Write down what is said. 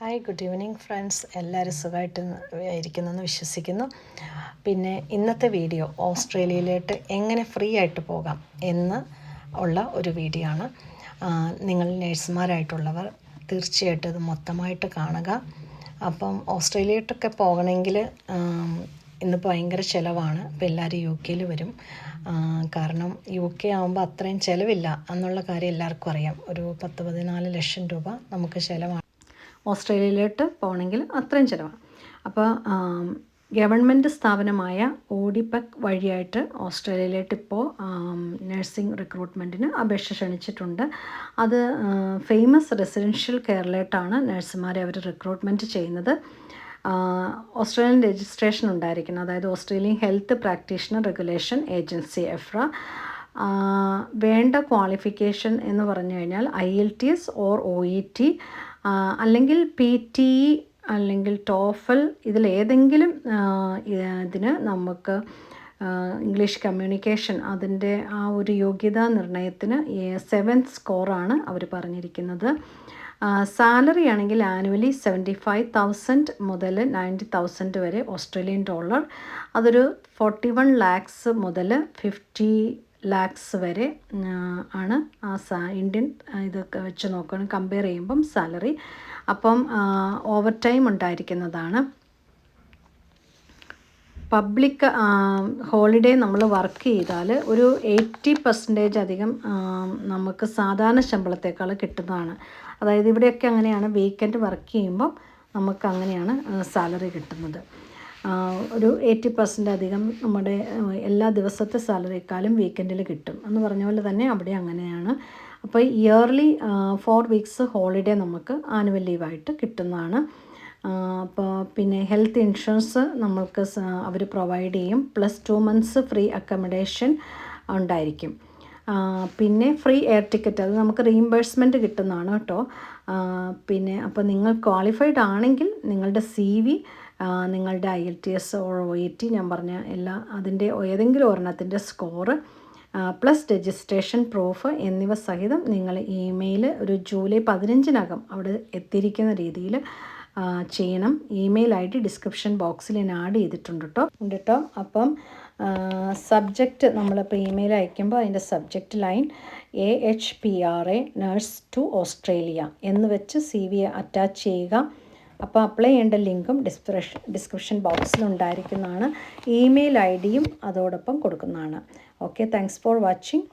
Hi good evening friends എല്ലാവരും സുഖമായിട്ട് ഇരിക്കുന്നെന്ന് വിശ്വസിക്കുന്നു. പിന്നെ ഇന്നത്തെ വീഡിയോ ഓസ്ട്രേലിയയിലോട്ട് എങ്ങനെ ഫ്രീ ആയിട്ട് പോകാം എന്ന് ഉള്ള ഒരു വീഡിയോ ആണ്. നിങ്ങൾ നേഴ്സുമാരായിട്ടുള്ളവർ തീർച്ചയായിട്ടും ഇത് മൊത്തമായിട്ട് കാണുക. അപ്പം ഓസ്ട്രേലിയയിലോട്ടൊക്കെ പോകണമെങ്കിൽ ഇന്ന് ഭയങ്കര ചിലവാണ്. അപ്പോൾ എല്ലാവരും യു കെയിൽ വരും. കാരണം യു കെ ആകുമ്പോൾ അത്രയും ചിലവില്ല എന്നുള്ള കാര്യം എല്ലാവർക്കും അറിയാം. ഒരു പത്ത് പതിനാല് ലക്ഷം രൂപ നമുക്ക് ചിലവാണ്. ഓസ്ട്രേലിയയിലോട്ട് പോകണമെങ്കിൽ അത്രയും ചിലവാണ്. അപ്പോൾ ഗവൺമെന്റ് സ്ഥാപനമായ ഓഡിപെക് വഴിയായിട്ട് ഓസ്ട്രേലിയയിലോട്ട് ഇപ്പോൾ നഴ്സിംഗ് റിക്രൂട്ട്മെന്റിന് അപേക്ഷ ക്ഷണിച്ചിട്ടുണ്ട്. അത് ഫേമസ് റെസിഡൻഷ്യൽ കെയറിലോട്ടാണ് നഴ്സുമാരെ അവർ റിക്രൂട്ട്മെന്റ് ചെയ്യുന്നത്. ഓസ്ട്രേലിയൻ രജിസ്ട്രേഷൻ ഉണ്ടായിരിക്കണം. അതായത് Australian health practitioner regulation agency എഫ്ര. വേണ്ട ക്വാളിഫിക്കേഷൻ എന്ന് പറഞ്ഞു കഴിഞ്ഞാൽ I L T S or O E T. അല്ലെങ്കിൽ പി ടി ഇ അല്ലെങ്കിൽ ടോഫൽ ഇതിലേതെങ്കിലും ഇതിന് നമുക്ക് ഇംഗ്ലീഷ് കമ്മ്യൂണിക്കേഷൻ അതിന്റെ ആ ഒരു യോഗ്യതാ നിർണയത്തിന് സെവൻത് സ്കോറാണ് അവർ പറഞ്ഞിരിക്കുന്നത്. സാലറി ആണെങ്കിൽ ആനുവലി സെവന്റി ഫൈവ് തൗസൻഡ് മുതൽ നയന്റി തൗസൻഡ് വരെ ഓസ്ട്രേലിയൻ ഡോളർ അതൊരു ഫോർട്ടി വൺ ലാക്സ് മുതൽ ഫിഫ്റ്റി ലാക്സ് വരെ ആണ് ആ സാ ഇന്ത്യൻ ഇതൊക്കെ വെച്ച് നോക്കണം. കമ്പയർ ചെയ്യുമ്പം സാലറി അപ്പം ഓവർ ടൈം ഉണ്ടായിരിക്കുന്നതാണ്. പബ്ലിക് ഹോളിഡേ നമ്മൾ വർക്ക് ചെയ്താൽ ഒരു എയ്റ്റി പെർസെന്റേജ് അധികം നമുക്ക് സാധാരണ ശമ്പളത്തേക്കാൾ കിട്ടുന്നതാണ്. അതായത് ഇവിടെയൊക്കെ അങ്ങനെയാണ്. വീക്കെൻഡ് വർക്ക് ചെയ്യുമ്പം നമുക്ക് അങ്ങനെയാണ് സാലറി കിട്ടുന്നത്. ഒരു എയ്റ്റി പെർസെന്റ് അധികം നമ്മുടെ എല്ലാ ദിവസത്തെ സാലറിക്കാലും വീക്കെൻഡിൽ കിട്ടും. എന്ന് പറഞ്ഞ പോലെ തന്നെ അവിടെ അങ്ങനെയാണ്. അപ്പോൾ ഇയർലി ഫോർ വീക്സ് ഹോളിഡേ നമുക്ക് ആനുവൽ ലീവായിട്ട് കിട്ടുന്നതാണ്. അപ്പോൾ പിന്നെ ഹെൽത്ത് ഇൻഷുറൻസ് നമ്മൾക്ക് അവർ പ്രൊവൈഡ് ചെയ്യും. Plus two months free accommodation ഉണ്ടായിരിക്കും. പിന്നെ ഫ്രീ എയർ ടിക്കറ്റ് അത് നമുക്ക് റീഇംബേഴ്സ്മെന്റ് കിട്ടുന്നതാണ് കേട്ടോ. പിന്നെ അപ്പോൾ നിങ്ങൾ ക്വാളിഫൈഡ് ആണെങ്കിൽ നിങ്ങളുടെ സി വി നിങ്ങളുടെ I L T S or O E T ഞാൻ പറഞ്ഞ എല്ലാ അതിന്റെ ഏതെങ്കിലും ഒരെണ്ണത്തിന്റെ സ്കോറ് പ്ലസ് രജിസ്ട്രേഷൻ പ്രൂഫ് എന്നിവ സഹിതം നിങ്ങൾ ഇമെയിൽ ഒരു ജൂലൈ പതിനഞ്ചിനകം അവിടെ എത്തിയിരിക്കുന്ന രീതിയിൽ ചെയ്യണം. ഇമെയിൽ ഐ ഡി ഡിസ്ക്രിപ്ഷൻ ബോക്സിൽ ഞാൻ ആഡ് ചെയ്തിട്ടുണ്ട് കേട്ടോ ഉണ്ട് കേട്ടോ അപ്പം സബ്ജക്റ്റ് നമ്മളിപ്പോൾ ഇമെയിൽ അയക്കുമ്പോൾ അതിന്റെ subject line A H P R A nurse to Australia എന്ന് വെച്ച് സി വി അറ്റാച്ച് ചെയ്യുക. അപ്പോൾ അപ്ലൈ ചെയ്യേണ്ട ലിങ്കും ഡിസ്ക്രിപ്ഷൻ ഡിസ്ക്രിപ്ഷൻ ബോക്സിൽ ഉണ്ടായിരിക്കുന്നതാണ്. ഇമെയിൽ ഐ ഡിയും അതോടൊപ്പം കൊടുക്കുന്നതാണ്. Okay thanks for watching